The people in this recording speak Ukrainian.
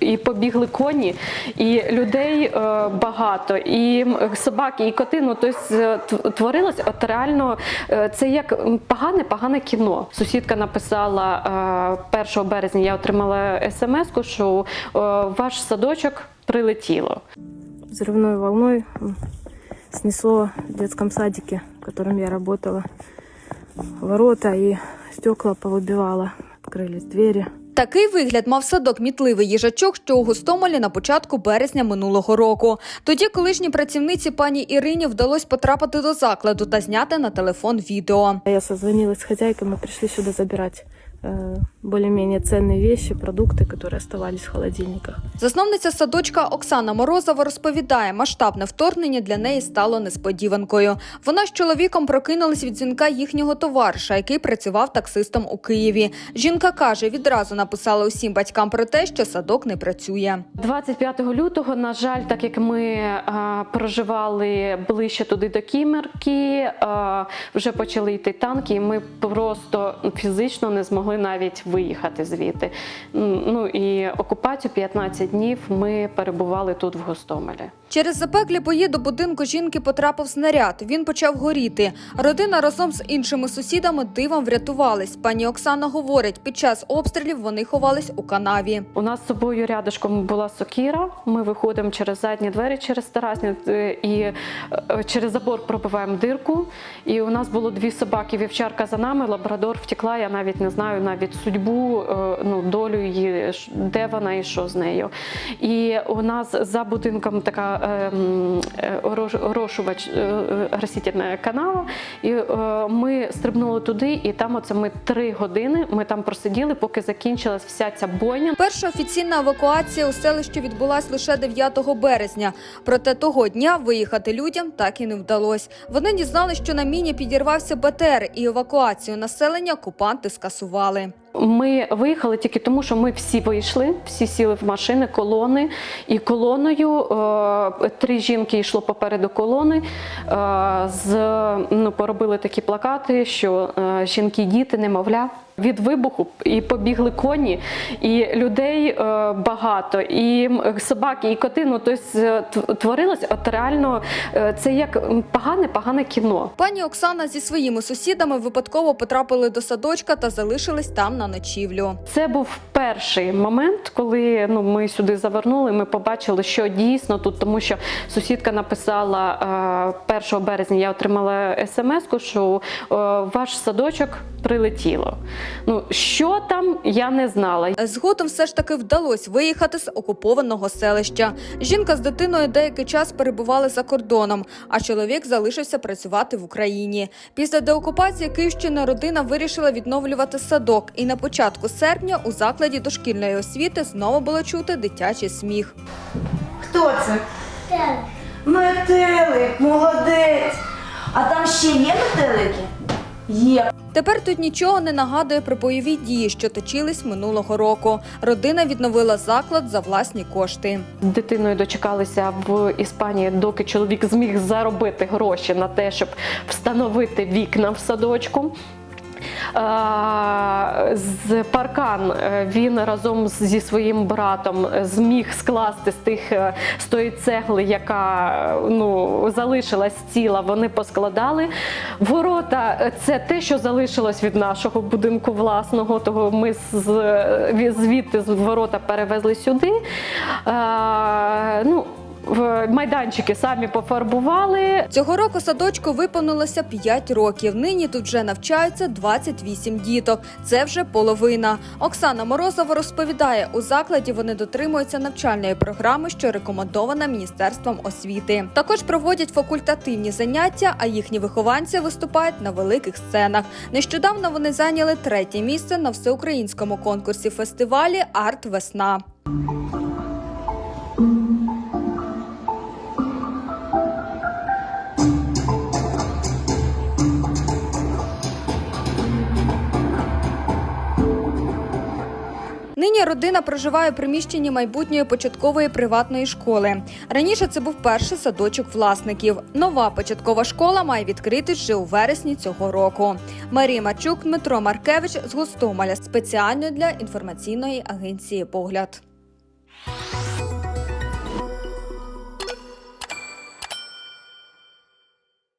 і побігли коні, і людей е, багато, і м, собаки, і коти. Ну тобто е, тв- творилось от реально е, це як м, погане, погане кіно. Сусідка написала е, 1 березня. Я отримала смс, що е, ваш садочок прилетіло. взрывной волной м, снесло в детском садике, в котором я работала, ворота и стекла повыбивало. Открылись двери. Такий вигляд мав садок мітливий їжачок, що у Гостомелі на початку березня минулого року. Тоді колишній працівниці пані Ірині вдалося потрапити до закладу та зняти на телефон відео. Я созвонилась с хозяйкой, мы пришли сюда забирать э, более-менее ценные вещи, продукты, которые оставались в холодильниках. Засновниця садочка Оксана Морозова розповідає, масштабне вторгнення для неї стало несподіванкою. Вона з чоловіком прокинулась від дзвінка їхнього товариша, який працював таксистом у Києві. Жінка каже, відразу написала усім батькам про те, що садок не працює. 25 лютого, на жаль, так як ми е, проживали ближче туди до Кімерки, е, вже почали йти танки, і ми просто фізично не змогли навіть виїхати звідти. Ну і окупацію 15 днів ми перебували тут в Гостомелі. Через запеклі бої до будинку жінки потрапив снаряд. Він почав горіти. Родина разом з іншими сусідами дивом врятувались. Пані Оксана говорить, під час обстрілів вони ховались у канаві. У нас з собою рядышком була сокіра. Ми виходимо через задні двері, через терасні е, і е, через забор пробиваємо дирку. І у нас було дві собаки. Вівчарка за нами, лабрадор втекла. Я навіть не знаю навіть судьбу, е, ну долю її, де вона і що з нею. І у нас за будинком така орошувач е, е. І е, ми стрибнули туди, і там оце ми три години. Ми там просиділи, поки закінчилась вся ця бойня. Перша офіційна евакуація у селищі відбулась лише 9 березня. Проте того дня виїхати людям так і не вдалось. Вони дізнали, що на міні підірвався БТР, і евакуацію населення окупанти скасували. Ми виїхали тільки тому, що ми всі вийшли, всі сіли в машини, колони. І колоною е, три жінки йшло попереду колони. Е, з, ну, поробили такі плакати, що е, жінки, діти, немовля. Від вибуху і побігли коні, і людей е, багато, і собаки, і коти. Ну тобто творилось от реально е, це як погане, погане кіно. Пані Оксана зі своїми сусідами випадково потрапили до садочка та залишились там на ночівлю. Це був перший момент, коли ну ми сюди завернули. Ми побачили, що дійсно тут, тому що сусідка написала е, 1 березня. Я отримала смс, що е, ваш садочок прилетіло. Ну що там, я не знала. Згодом все ж таки вдалося виїхати з окупованого селища. Жінка з дитиною деякий час перебували за кордоном, а чоловік залишився працювати в Україні. Після деокупації Київщини родина вирішила відновлювати садок, і на початку серпня у закладі дошкільної освіти знову було чути дитячий сміх. Хто це? Метелик, молодець. А там ще є метелики? Є. Тепер тут нічого не нагадує про бойові дії, що точились минулого року. Родина відновила заклад за власні кошти. З дитиною дочекалися в Іспанії, доки чоловік зміг заробити гроші на те, щоб встановити вікна в садочку. Е, З паркан е, він разом зі своїм братом зміг скласти з тих е, з тої цегли, яка е, ну залишилась ціла. Вони поскладали. Ворота е, це те, що залишилось від нашого будинку власного. Того ми з звідти з ворота перевезли сюди. Е, ну, майданчики самі пофарбували. Цього року садочку виповнилося 5 років. Нині тут вже навчаються 28 діток. Це вже половина. Оксана Морозова розповідає, у закладі вони дотримуються навчальної програми, що рекомендована міністерством освіти. Також проводять факультативні заняття, а їхні вихованці виступають на великих сценах. Нещодавно вони зайняли третє місце на всеукраїнському конкурсі фестивалі Арт Весна. Нині родина проживає у приміщенні майбутньої початкової приватної школи. Раніше це був перший садочок власників. Нова початкова школа має відкритись вже у вересні цього року. Марія Марчук, Дмитро Маркевич з Гостомеля спеціально для інформаційної агенції Погляд.